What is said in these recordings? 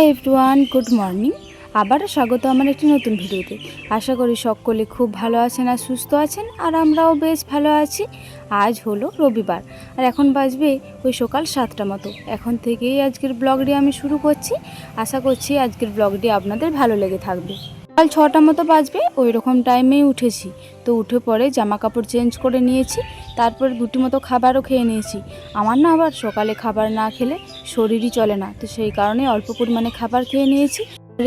Hi everyone good morning আবারও স্বাগত আমার একটি নতুন ভিডিওতে। আশা করি সকলে খুব ভালো আছেন আর সুস্থ আছেন, আর আমরাও বেশ ভালো আছি। আজ হলো রবিবার, আর এখন বাজবে ওই সকাল সাতটা মতো। এখন থেকেই আজকের ব্লগটি আমি শুরু করছি। আশা করছি আজকের ব্লগটি আপনাদের ভালো লেগে থাকবে। সকাল ছটা মতো বাজবে ওই রকম টাইমেই উঠেছি। তো উঠে পরে জামা কাপড় চেঞ্জ করে নিয়েছি, তারপর দুটি মতো খাবারও খেয়ে নিয়েছি। আমার না আবার সকালে খাবার না খেলে শরীরই চলে না, তো সেই কারণে অল্প পরিমাণে খাবার খেয়ে নিয়েছি।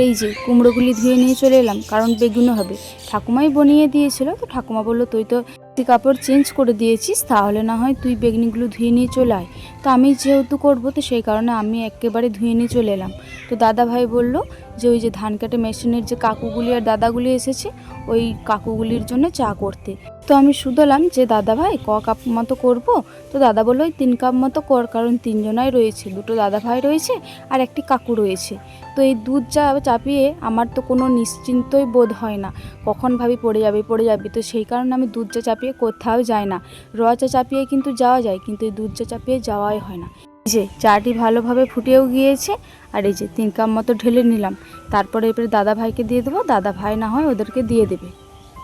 এই যে কুমড়োগুলি ধুয়ে নিয়ে চলে এলাম, কারণ বেগুনও হবে। ঠাকুমাই বনিয়ে দিয়েছিল, তো ঠাকুমা বলল, তুই তো তুই কাপড় চেঞ্জ করে দিয়েছিস, তাহলে না হয় তুই বেগনিগুলো ধুয়ে নিয়ে চলে আয়। তো আমি যেহেতু করব, তো সেই কারণে আমি একেবারে ধুয়ে নিয়ে চলে এলাম। তো দাদা ভাই বলল যে ওই যে ধান কাটে মেশিনের যে কাকুগুলি আর দাদাগুলি এসেছে, ওই কাকুগুলির জন্য চা করতে। তো আমি শুধলাম যে, দাদা ভাই, ক কাপ মতো করব? তো দাদা বলল, ওই তিন কাপ মতো কর, কারণ তিনজনাই রয়েছে, দুটো দাদা ভাই রয়েছে আর একটি কাকু রয়েছে। তো এই দুধ চা চাপিয়ে আমার তো কোনো নিশ্চিন্তই বোধ হয় না, কখন ভাবি পড়ে যাবে পড়ে যাবে। তো সেই কারণে আমি দুধ চা চাপিয়ে কোথাও যাই না। র চা চাপিয়ে কিন্তু যাওয়া যায়, কিন্তু এই দুধ চা চাপিয়ে যাওয়াই হয় না। যে চাটি ভালোভাবে ফুটেও গিয়েছে, আর এই যে তিন কাপ মতো ঢেলে নিলাম। তারপরে এবারে দাদা ভাইকে দিয়ে দেবো, দাদা ভাই না হয় ওদেরকে দিয়ে দেবে।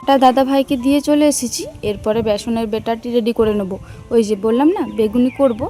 ওটা দাদা ভাইকে দিয়ে চলে এসেছি, এরপরে বেসনের বেটারটি রেডি করে নেব। ওই যে বললাম না, বেগুনি করব।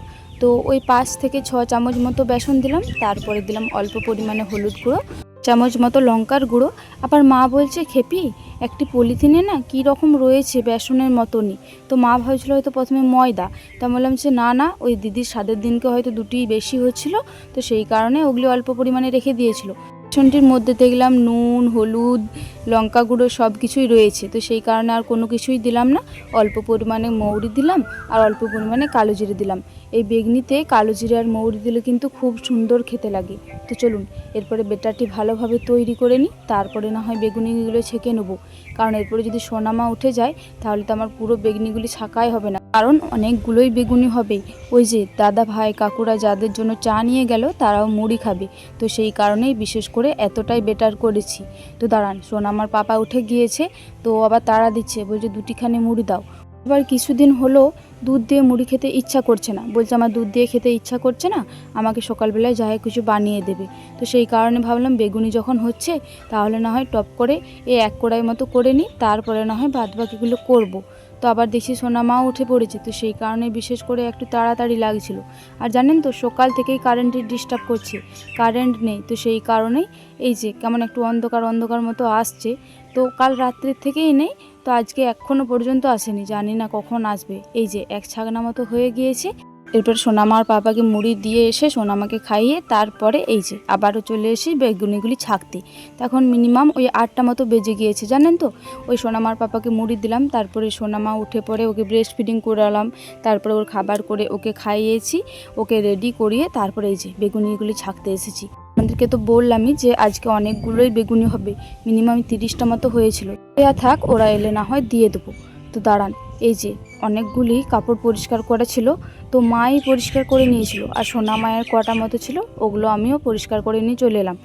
তো ওই পাঁচ থেকে ছ চামচ মতো বেসন দিলাম, তারপরে দিলাম অল্প পরিমাণে হলুদ গুঁড়ো। চামচ মতো লঙ্কার গুঁড়ো। আবার মা বলছে, খেপি, একটি পলিথিনে না কী রকম রয়েছে বেসনের মতনই? তো মা ভাবছিল হয়তো প্রথমে ময়দা। তা বললাম যে, না না, ওই দিদির স্বাদের দিনকে হয়তো দুটি বেশি হচ্ছিল, তো সেই কারণে ওগুলি অল্প পরিমাণে রেখে দিয়েছিল। বেসনটির মধ্যে দেখলাম নুন, হলুদ লঙ্কা গুঁড়ো সব কিছুই রয়েছে। তো সেই কারণে আর কোনো কিছুই দিলাম না। অল্প পরিমাণে মৌরি দিলাম আর অল্প পরিমাণে কালো জিরে দিলাম। এই বেগনিতে কালো জিরে আর মৌরি দিলে কিন্তু খুব সুন্দর খেতে লাগে। তো চলুন, এরপরে বেটারটি ভালোভাবে তৈরি করে নিই। তারপরে না হয় বেগুনিগুলো ছেঁকে নেব। কারণ এরপরে যদি সোনামা উঠে যায়, তাহলে তো আমার পুরো বেগুনিগুলি ছাকাই হবে না। কারণ অনেকগুলোই বেগুনি হবে। ওই যে দাদা ভাই, কাকুরা যাদের জন্য চা নিয়ে গেল, তারাও মুড়ি খাবে। তো সেই কারণেই বিশেষ করে এতটাই বেটার করেছি। তো দাঁড়ান সোনামার পাপা উঠে গিয়েছে, তো আবার তাড়া দিচ্ছে, বলছে দুটিখানে মুড়ি দাও। এবার কিছুদিন হলো দুধ দিয়ে মুড়ি খেতে ইচ্ছা করছে না। বলছে আমার দুধ দিয়ে খেতে ইচ্ছা করছে না, আমাকে সকালবেলায় যাই কিছু বানিয়ে দেবে। তো সেই কারণে ভাবলাম বেগুনি যখন হচ্ছে, তাহলে না হয় টপ করে এ এক কড়াই মতো করে নিই, তারপরে না হয় বাদ বাকিগুলো করব। তো আবার দেখছি সোনা মাও উঠে পড়েছে, তো সেই কারণে বিশেষ করে একটু তাড়াতাড়ি লাগছিল। আর জানেন তো, সকাল থেকেই কারেন্টের ডিস্টার্ব করছে কারেন্ট নেই, তো সেই কারণেই এই যে কেমন একটু অন্ধকার অন্ধকার মতো আসছে। তো কাল রাত্রির থেকেই নেই, তো আজকে এখনও পর্যন্ত আসেনি, জানি না কখন আসবে। এই যে এক ছাগনা মতো হয়ে গিয়েছে। এরপর সোনামার পাপাকে মুড়ি দিয়ে এসে সোনামাকে খাইয়ে তারপরে এই যে, আবারও চলে এসে বেগুনিগুলি ছাকতে। তখন মিনিমাম ওই আটটা মতো বেজে গিয়েছে, জানেন তো? ওই সোনামার পাপাকে মুড়ি দিলাম, তারপরে সোনামা উঠে পড়ে ওকে ব্রেস্ট ফিডিং করালাম, তারপরে ওর খাবার করে ওকে খাইয়েছি, ওকে রেডি করিয়ে তারপরে এই যে বেগুনিগুলি ছাকতে এসেছি। আমাদেরকে তো বললামই যে আজকে অনেকগুলোই বেগুনি হবে, মিনিমাম তিরিশটা মতো হয়েছিল। থাক, ওরা এলে না হয় দিয়ে দেবো। তো দাঁড়ান এই যে, অনেকগুলি কাপড় পরিষ্কার করা ছিল, তো মাই পরিষ্কার করে নিয়েছিল আর সোনা মায়ের কটা মতো ছিল, ওগুলো আমিও পরিষ্কার করে নিয়ে চলে এলাম।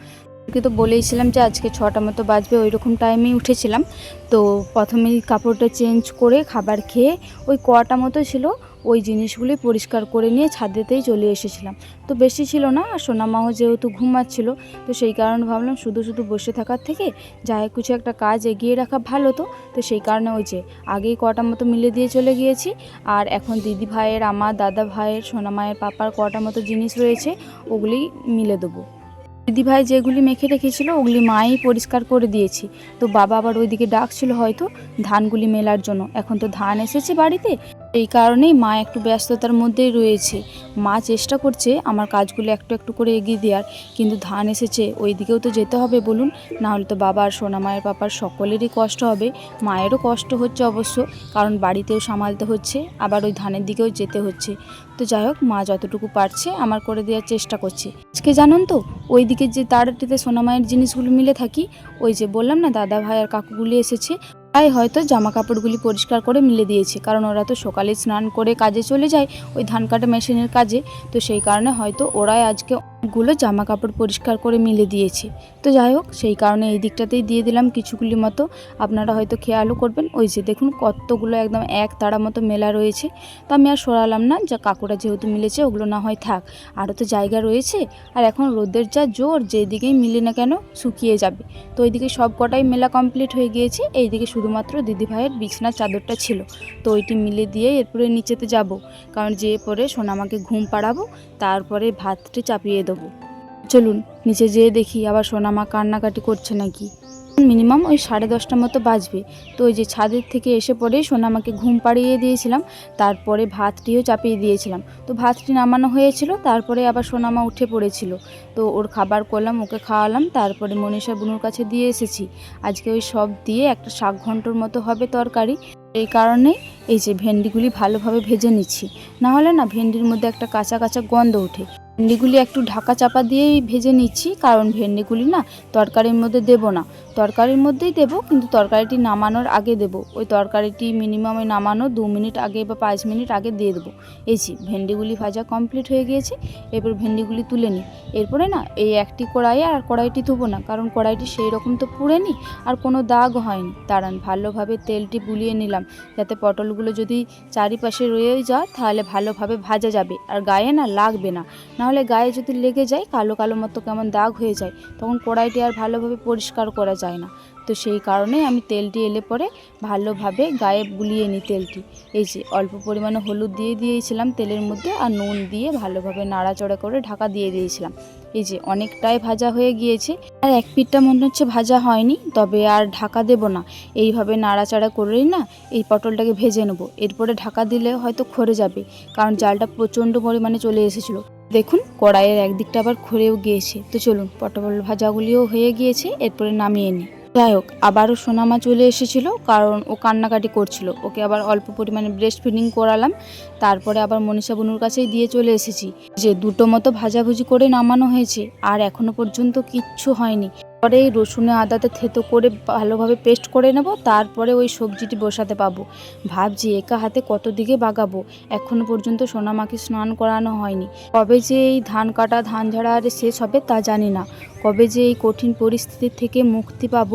তো বলেইছিলাম যে আজকে ছটা মতো বাজবে ওই রকম টাইমেই উঠেছিলাম। তো প্রথমেই কাপড়টা চেঞ্জ করে খাবার খেয়ে ওই কটা মতো ছিল ওই জিনিসগুলি পরিষ্কার করে নিয়ে ছাদেতেই চলে এসেছিলাম। তো বেশি ছিল না, আর সোনামাও যেহেতু ঘুমাচ্ছিল, তো সেই কারণে ভাবলাম শুধু শুধু বসে থাকার থেকে যাই কিছু একটা কাজ এগিয়ে রাখা ভালো তো। তো সেই কারণে ওই যে আগেই কটা মতো মিলে দিয়ে চলে গিয়েছি, আর এখন দিদি ভাইয়ের, আমার দাদা ভাইয়ের, সোনামায়ের পাপার কটা মতো জিনিস রয়েছে, ওগুলি মিলে দেবো। দিদিভাই যেগুলি মেখে রেখেছিল, ওগুলি মাই পরিষ্কার করে দিয়েছি। তো বাবা আবার ওইদিকে ডাকছিল হয়তো ধানগুলি মেলার জন্য। এখন তো ধান এসেছে বাড়িতে। এই কারণেই মা একটু ব্যস্ততার মধ্যেই রয়েছে। মা চেষ্টা করছে আমার কাজগুলো একটু একটু করে এগিয়ে দেওয়ার, কিন্তু ধান এসেছে ওই দিকেও তো যেতে হবে বলুন। না হলে তো বাবার সোনা মায়ের পাপার সকলেরই কষ্ট হবে। মায়েরও কষ্ট হচ্ছে অবশ্য, কারণ বাড়িতেও সামালতে হচ্ছে, আবার ওই ধানের দিকেও যেতে হচ্ছে। তো যাই হোক, মা যতটুকু পারছে আমার করে দেওয়ার চেষ্টা করছে। আজকে জানুন তো ওই দিকে যে তারটিতে সোনামায়ের জিনিসগুলো মিলে থাকি, ওই যে বললাম না, দাদা ভাই আর কাকুগুলি এসেছে। তাই হয়তো জামা কাপড়গুলি পরিষ্কার করে মিলে দিয়েছে, কারণ ওরা তো সকালে স্নান করে কাজে চলে যায় ওই ধান কাটা মেশিনের কাজে। তো সেই কারণে হয়তো ওরাই আজকে গুলো জামা কাপড় পরিষ্কার করে মিলে দিয়েছে। তো যাই হোক, সেই কারণে এই দিকটাতেই দিয়ে দিলাম কিছুগুলি মতো। আপনারা হয়তো খেয়ালও করবেন, ওই যে দেখুন কতগুলো একদম এক তাড়া মতো মেলা রয়েছে। তো আমি আর সরালাম না, যা কাকুরা যেহেতু মিলেছে, ওগুলো না হয় থাক। আরও তো জায়গা রয়েছে, আর এখন রোদের যা জোর, যেদিকেই মিলে না কেন শুকিয়ে যাবে। তো ওইদিকে সব কটাই মেলা কমপ্লিট হয়ে গিয়েছে, এইদিকে শুধুমাত্র দিদিভাইয়ের বিছনার চাদরটা ছিল। তো ওইটি মিলে দিয়ে এরপরে নিচেতে যাব, কারণ যেয়ে পরে সোনামাকে ঘুম পাড়াবো, তারপরে ভাতটি চাপিয়ে দেবো। চলুন, নিচে যেয়ে দেখি আবার সোনামা কান্নাকাটি করছে নাকি। মিনিমাম ওই সাড়ে দশটা মতো বাজবে। তো ওই যে ছাদের থেকে এসে পরে সোনামাকে ঘুম পাড়িয়ে দিয়েছিলাম, তারপরে ভাতটিও চাপিয়ে দিয়েছিলাম। তো ভাতটি নামানো হয়েছিল, তারপরে আবার সোনামা উঠে পড়েছিল। তো ওর খাবার করলাম, ওকে খাওয়ালাম, তারপরে মনীষা বুনুর কাছে দিয়ে এসেছি। আজকে ওই সব দিয়ে একটা শাক ঘন্টর মতো হবে তরকারি। এই কারণে এই যে ভেন্ডিগুলি ভালোভাবে ভেজে নিচ্ছি। নাহলে না ভেন্ডির মধ্যে একটা কাঁচা কাঁচা গন্ধ ওঠে। ভেন্ডিগুলি একটু ঢাকা চাপা দিয়েই ভেজে নিচ্ছি, কারণ ভেন্ডিগুলি না তরকারির মধ্যে দেব না। তরকারির মধ্যেই দেব, কিন্তু তরকারিটি নামানোর আগে দেব। ওই তরকারিটি মিনিমাম ওই নামানো দু মিনিট আগে বা পাঁচ মিনিট আগে দিয়ে দেবো। যে, ভেন্ডিগুলি ভাজা কমপ্লিট হয়ে গিয়েছে, এরপর ভেন্ডিগুলি তুলে নিই। এরপরে না এই একটি কড়াই আর কড়াইটি ধুবো না, কারণ কড়াইটি সেই রকম তো পুড়েনি, আর কোনো দাগ হয়নি। দাঁড়ান, ভালোভাবে তেলটি বুলিয়ে নিলাম, যাতে পটলগুলো যদি চারিপাশে রয়ে যায়, তাহলে ভালোভাবে ভাজা যাবে, আর গায়ে না লাগবে না। নাহলে গায়ে যদি লেগে যায়, কালো কালো মতো কেমন দাগ হয়ে যায়, তখন কড়াইটি আর ভালোভাবে পরিষ্কার করা যায় না। তো সেই কারণে আমি তেলটি এলে পরে ভালোভাবে গায়ে বুলিয়ে নিই তেলটি। এই যে, অল্প পরিমাণে হলুদ দিয়ে দিয়েছিলাম তেলের মধ্যে আর নুন দিয়ে ভালোভাবে নাড়াচড়া করে ঢাকা দিয়ে দিয়েছিলাম। এই যে, অনেকটাই ভাজা হয়ে গিয়েছে। আর এক পিঠটা মনে হচ্ছে ভাজা হয়নি, তবে আর ঢাকা দেব না। এইভাবে নাড়াচাড়া করেই না এই পটলটাকে ভেজে নেব। এরপরে ঢাকা দিলে হয়তো খরে যাবে, কারণ জালটা প্রচণ্ড পরিমাণে চলে এসেছিল। দেখুন, কড়াইয়ের একদিকটা আবার খড়েও গিয়েছে। তো চলুন, পটল ভাজাগুলিও হয়ে গিয়েছে, এরপরে নামিয়ে নি যাই হোক, আবারও সোনামা চলে এসেছিল, কারণ ও কান্নাকাটি করছিল। ওকে আবার অল্প পরিমাণে ব্রেস্ট ফিডিং করালাম, তারপরে আবার মনীষা বনুর কাছেই দিয়ে চলে এসেছি। যে দুটো মতো ভাজাভুজি করে নামানো হয়েছে, আর এখনও পর্যন্ত কিচ্ছু হয়নি। পরে এই রসুনে আদাতে থেতো করে ভালোভাবে পেস্ট করে নেব, তারপরে ওই সবজিটি বসাতে পাবো। ভাবছি একা হাতে কত দিকে বাগাবো? এখনও পর্যন্ত সোনামাকে স্নান করানো হয়নি। কবে যে এই ধান কাটা, ধান ঝাড়া আর শেষ হবে তা জানি না। কবে যে এই কঠিন পরিস্থিতি থেকে মুক্তি পাব,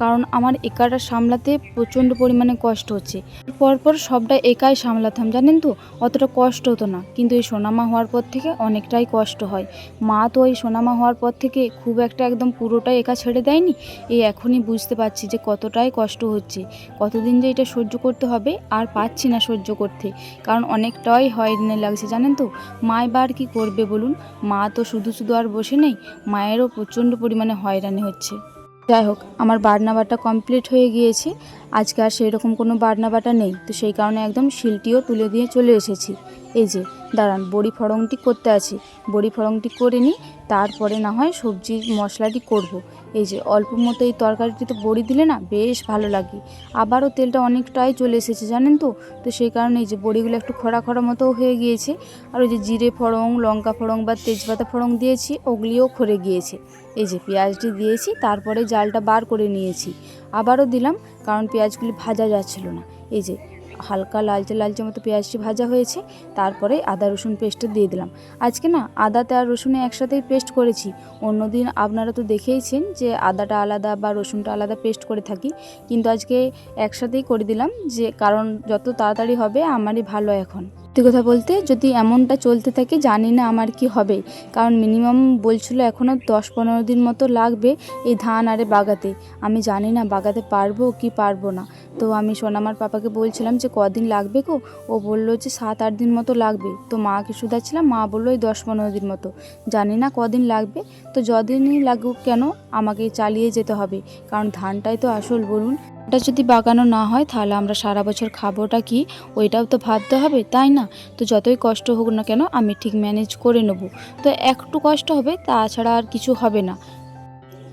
কারণ আমার একাটা সামলাতে প্রচণ্ড পরিমাণে কষ্ট হচ্ছে। পরপর সবটা একাই সামলাতাম, জানেন তো? অতটা কষ্ট হতো না। কিন্তু এই সোনামা হওয়ার পর থেকে অনেকটাই কষ্ট হয়। মা তো এই সোনামা হওয়ার পর থেকে খুব একটা একদম পুরোটাই একা ছেড়ে দেয়নি। এই এখনই বুঝতে পারছি যে কতটাই কষ্ট হচ্ছে। কতদিন যে এটা সহ্য করতে হবে, আর পাচ্ছি না সহ্য করতে। কারণ অনেকটাই হয়রানি লাগছে, জানেন তো? মা এবার কি করবে বলুন? মা তো শুধু শুধু আর বসে নেই, মায়েরও প্রচণ্ড পরিমাণে হয়রানি হচ্ছে। যাই হোক, আমার বাটনা বাটা কমপ্লিট হয়ে গিয়েছে। আজকে আর সেই রকম কোনো বাটনা বাটা নেই। তো সেই কারণে একদম শিলটিও তুলে দিয়ে চলে এসেছি। এই যে, দাঁড়ান, বড়ি ফড়ংটি করতে আছি। বড়ি ফড়ংটি করে নিই, তারপরে না হয় সবজির মশলাটি করব। এই যে অল্প মতো এই তরকারিটিতে বড়ি দিলে না বেশ ভালো লাগে। আবারও তেলটা অনেকটাই চলে এসেছে, জানেন তো? তো সেই কারণে এই যে বড়িগুলো একটু খরা খরা মতো হয়ে গিয়েছে। আর ওই যে জিরে ফড়ং লঙ্কা ফড়ং বা তেজপাতা ফড়ং দিয়েছি, ওগুলিও খরে গিয়েছে। এই যে পেঁয়াজটি দিয়েছি, তারপরে জালটা বার করে নিয়েছি। আবারও দিলাম, কারণ পেঁয়াজগুলি ভাজা যাচ্ছিল না। এই যে হালকা লালচে লালচে মতো পেঁয়াজটি ভাজা হয়েছে, তারপরে আদা রসুন পেস্টটা দিয়ে দিলাম। আজকে না আদাতে আর রসুনে একসাথেই পেস্ট করেছি। অন্যদিন আপনারা তো দেখেইছেন যে আদাটা আলাদা বা রসুনটা আলাদা পেস্ট করে থাকি, কিন্তু আজকে একসাথেই করে দিলাম যে কারণ যত তাড়াতাড়ি হবে আমারই ভালো এখন। সত্যি কথা বলতে যদি এমনটা চলতে থাকে জানি না আমার কি হবে। কারণ মিনিমাম বলছিল এখনও দশ পনেরো দিন মতো লাগবে এই ধান আরে বাগাতে। আমি জানি না বাগাতে পারব কি পারব না। তো আমি সোনামার পাপাকে বলছিলাম যে কদিন লাগবে গো? ও বলল যে সাত আট দিন মতো লাগবে। তো মাকে শুধাচ্ছিলাম, মা বলল ওই দশ পনেরো দিন মতো। জানি না কদিন লাগবে। তো যদিনই লাগুক কেন, আমাকে চালিয়ে যেতে হবে। কারণ ধানটাই তো আসল বলুন। ওটা যদি বাগানো না হয়, তাহলে আমরা সারা বছর খাবোটা কি? ওইটাও তো ভাবতে হবে, তাই না? তো যতই কষ্ট হোক না কেন, আমি ঠিক ম্যানেজ করে নেব। তো একটু কষ্ট হবে, তাছাড়া আর কিছু হবে না।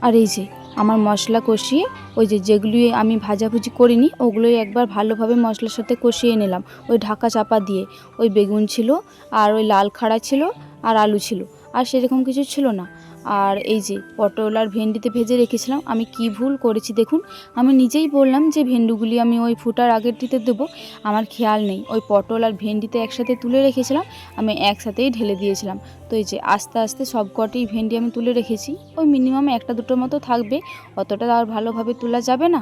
আর এই যে, আমার মশলা কষিয়ে, ওই যে যেগুলি আমি ভাজাভুজি করিনি, ওগুলোই একবার ভালোভাবে মশলার সাথে কষিয়ে নিলাম। ওই ঢাকা চাপা দিয়ে। ওই বেগুন ছিল, আর ওই লাল খাড়া ছিল, আর আলু ছিল। আর সেরকম কিছু ছিল না। আর এই যে পটল আর ভেন্ডিতে ভেজে রেখেছিলাম, আমি কি ভুল করেছি দেখুন? আমি নিজেই বললাম যে ভেন্ডুগুলি আমি ওই ফুটার আগের দিতে দেবো, আমার খেয়াল নেই। ওই পটল আর ভেন্ডিতে একসাথে তুলে রেখেছিলাম, আমি একসাথেই ঢেলে দিয়েছিলাম। তো এই যে আস্তে আস্তে সব কটি ভেন্ডি আমি তুলে রেখেছি, ওই মিনিমাম একটা দুটোর মতো থাকবে, অতটা আর ভালোভাবে তোলা যাবে না।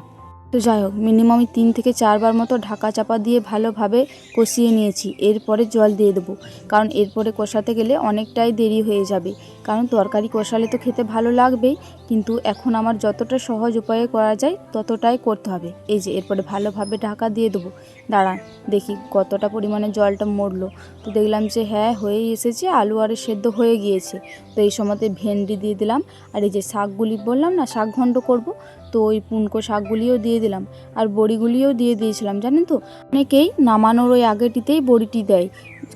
তো যাই হোক মিনিমাম আমি তিন থেকে চারবার মতো ঢাকা চাপা দিয়ে ভালোভাবে কষিয়ে নিয়েছি। এরপরে জল দিয়ে দেবো। কারণ এরপরে কষাতে গেলে অনেকটাই দেরি হয়ে যাবে। কারণ তরকারি কষালে তো খেতে ভালো লাগবেই, কিন্তু এখন আমার যতটা সহজ উপায়ে করা যায়, ততটাই করতে হবে। এই যে, এরপরে ভালোভাবে ঢাকা দিয়ে দেবো। দাঁড়ান, দেখি কতটা পরিমাণে জলটা মরলো। তো দেখলাম যে হ্যাঁ হয়েই এসেছে, আলু আরে সেদ্ধ হয়ে গিয়েছে। তো এই সময়তে ভেন্ডি দিয়ে দিলাম। আর এই যে শাকগুলি বললাম না, শাক ঘন্ট করব। তো ওই পুনকো শাকগুলিও দিয়ে দিলাম আর বড়িগুলিও দিয়ে দিয়েছিলাম, জানেন তো? অনেকেই নামানোর ওই আগেটিতেই বড়িটি দেয়।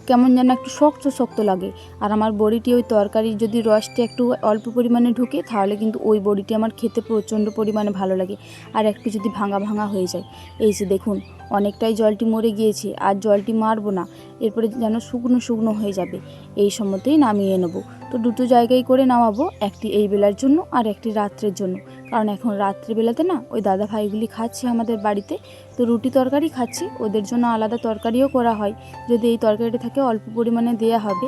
কেমন যেন একটু শক্ত শক্ত লাগে। আর আমার বড়িটি ওই তরকারি যদি রসটি একটু অল্প পরিমাণে ঢুকে, তাহলে কিন্তু ওই বড়িটি আমার খেতে প্রচণ্ড পরিমাণে ভালো লাগে। আর একটু যদি ভাঙা ভাঙা হয়ে যায়। এই যে দেখুন, অনেকটাই জলটি মরে গিয়েছে। আর জলটি মারবো না। এরপরে যেন শুকনো শুকনো হয়ে যাবে। এই সময়তেই নামিয়ে নেব। তো দুটো জায়গায় করে নামাবো, একটি এই বেলার জন্য আর একটি রাত্রের জন্য। কারণ এখন রাত্রিবেলাতে না ওই দাদা ভাইগুলি খাচ্ছে আমাদের বাড়িতে, তো রুটি তরকারি খাচ্ছে, ওদের জন্য আলাদা তরকারিও করা হয়, যদি এই তরকারিটা থাকে অল্প পরিমাণে দেয়া হবে।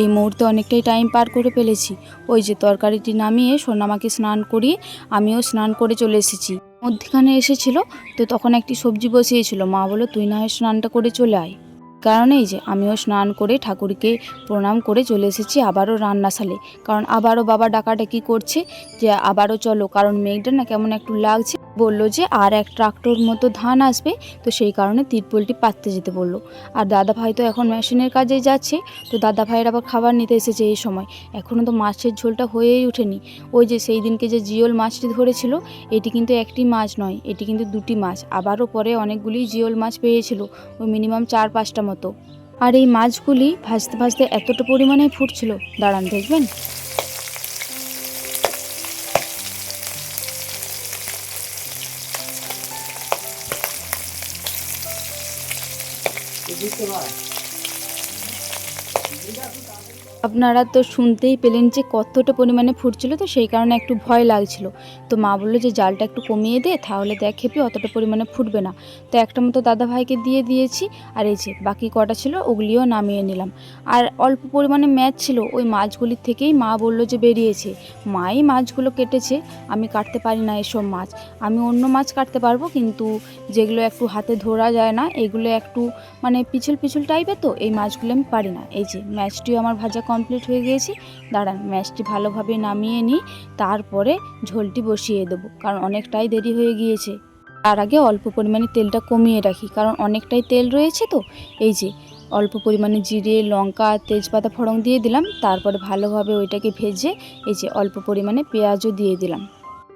এই মুহূর্তে অনেকটাই টাইম পার করে ফেলেছি। ওই যে তরকারিটি নামিয়ে সোনামাকে স্নান করিয়ে আমিও স্নান করে চলে এসেছি। মধ্যখানে এসেছিল, তো তখন একটি সবজি বসিয়েছিল। মা বলল, তুই না হয় স্নানটা করে চলে আয়। কারণ এই যে আমিও স্নান করে ঠাকুরকে প্রণাম করে চলে এসেছি আবারও রান্নাশালে। কারণ আবারও বাবা ডাকাডাকি করছে যে আবারও চলো, কারণ মেঘটা না কেমন একটু লাগছে। বলল যে, আর এক ট্রাক্টর মতো ধান আসবে। তো সেই কারণে তিরপলটি পাততে যেতে বলল। আর দাদা ভাই তো এখন মেশিনের কাজে যাচ্ছে, তো দাদা ভাইয়ের আবার খাবার নিতে এসেছে এই সময়। এখনও তো মাছের ঝোলটা হয়েই ওঠেনি। ওই যে সেই দিনকে যে জিওল মাছটি ধরেছিল, এটি কিন্তু একটি মাছ নয়, এটি কিন্তু দুটি মাছ। আবারও পরে অনেকগুলি জিওল মাছ পেয়েছিল ওই মিনিমাম চার পাঁচটা মতো। আর এই মাছগুলি ভাজতে ভাজতে এতটা পরিমাণে ফুটছিল, দাঁড়ান দেখবেন। আপনারা তো শুনতেই পেলেন যে কতটা পরিমাণে ফুটছিল, তো সেই কারণে একটু ভয় লাগছিল। তো মা বলল যে জালটা একটু কমিয়ে দে, তাহলে দেখ খেপি অতটা পরিমাণে ফুটবে না। তো একটা মতো দাদা ভাইকে দিয়ে দিয়েছি, আর এই যে বাকি কটা ছিল ওগুলিও নামিয়ে নিলাম। আর অল্প পরিমাণে ম্যাচ ছিল, ওই মাছগুলির থেকেই মা বলল যে বেরিয়েছে। মাই মাছগুলো কেটেছে, আমি কাটতে পারি না এসব মাছ। আমি অন্য মাছ কাটতে পারব, কিন্তু যেগুলো একটু হাতে ধরা যায় না, এগুলো একটু মানে পিছল পিছল টাইপের তো এই মাছগুলো আমি পারি না। এই যে ম্যাচটিও আমার ভাজা কমপ্লিট হয়ে গিয়েছে। দাঁড়ান, ম্যাচটি ভালোভাবে নামিয়ে নিই, তারপরে ঝোলটি বসিয়ে দেবো, কারণ অনেকটাই দেরি হয়ে গিয়েছে। তার আগে অল্প পরিমাণে তেলটা কমিয়ে রাখি, কারণ অনেকটাই তেল রয়েছে তো। এই যে, অল্প পরিমাণে জিরে, লঙ্কা, তেজপাতা ফোড়ন দিয়ে দিলাম, তারপরে ভালোভাবে ওইটাকে ভেজে, এই যে, অল্প পরিমাণে পেঁয়াজও দিয়ে দিলাম।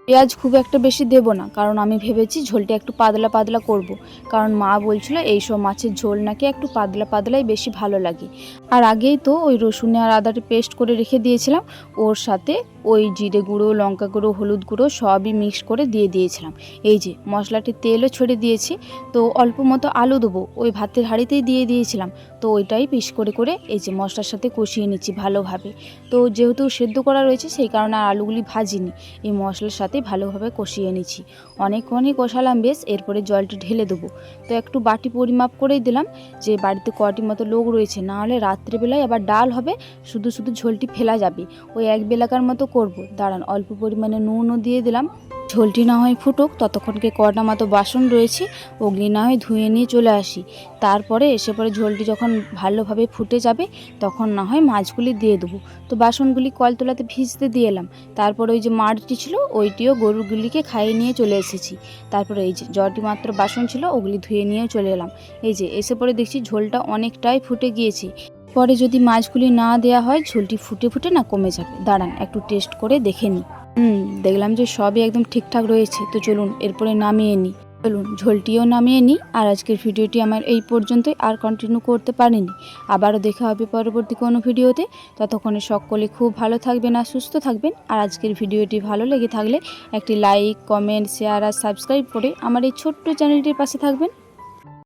পেঁয়াজ খুব একটা বেশি দেবো না, কারণ আমি ভেবেছি ঝোলটা একটু পাতলা পাতলা করব। কারণ মা বলছিল এইসব মাছের ঝোল নাকি একটু পাতলা পাতলাই বেশি ভালো লাগে। আর আগেই তো ওই রসুনে আর আদাটা পেস্ট করে রেখে দিয়েছিলাম, ওর সাথে ওই জিরে গুঁড়ো, লঙ্কা গুঁড়ো, হলুদ গুঁড়ো সবই মিক্স করে দিয়ে দিয়েছিলাম। এই যে মশলাটি তেলও ছড়ে দিয়েছি, তো অল্প মতো আলু দেবো, ওই ভাতের হাঁড়িতেই দিয়ে দিয়েছিলাম। তো ওইটাই পিস করে করে এই যে মশলার সাথে কষিয়ে নিচ্ছি ভালোভাবে। তো যেহেতু সেদ্ধ করা রয়েছে, সেই কারণে আর আলুগুলি ভাজিনি, এই মশলার সাথে ভালোভাবে কষিয়ে নিচ্ছি। অনেকক্ষণই কষালাম, বেশ, এরপরে জলটি ঢেলে দেবো। তো একটু বাটি পরিমাপ করেই দিলাম যে, বাড়িতে কটি মতো লোক রয়েছে, না হলে রাত্রিবেলায় আবার ডাল হবে, শুধু শুধু ঝোলটি ফেলা যাবে। ওই এক বেলাকার মতো করব। দাঁড়ান, অল্প পরিমাণে নুনও দিয়ে দিলাম। ঝোলটি না হয় ফুটুক ততক্ষণকে কটা মতো বাসন রয়েছে ওগুলি না হয় ধুয়ে নিয়ে চলে আসি। তারপরে এসে পরে ঝোলটি যখন ভালোভাবে ফুটে যাবে, তখন না হয় মাছগুলি দিয়ে দেবো। তো বাসনগুলি কল তোলাতে ভিজতে দিয়ে এলাম। তারপর ওই যে মাড়টি ছিল, ওইটিও গরুগুলিকে খাইয়ে নিয়ে চলে এসেছি। তারপরে এই যে জটি মাত্র বাসন ছিল, ওগুলি ধুয়ে নিয়েও চলে এলাম। এই যে এসে পরে দেখছি ঝোলটা অনেকটাই ফুটে গিয়েছে। পরে যদি মাছগুলি না দেওয়া হয়, ঝোলটি ফুটে ফুটে না কমে যাবে। দাঁড়ান, একটু টেস্ট করে দেখে নিই। হুম, দেখলাম যে সবই একদম ঠিকঠাক রয়েছে। তো চলুন, এরপরে নামিয়ে নিই। চলুন, ঝোলটিও নামিয়ে নিই। আর আজকের ভিডিওটি আমার এই পর্যন্তই। আর কন্টিনিউ করতে পারিনি। আবারও দেখা হবে পরবর্তী কোনো ভিডিওতে। ততক্ষণে সকলে খুব ভালো থাকবেন আর সুস্থ থাকবেন। আর আজকের ভিডিওটি ভালো লেগে থাকলে একটি লাইক কমেন্ট শেয়ার আর সাবস্ক্রাইব করে আমার এই ছোট্ট চ্যানেলটির পাশে থাকবেন।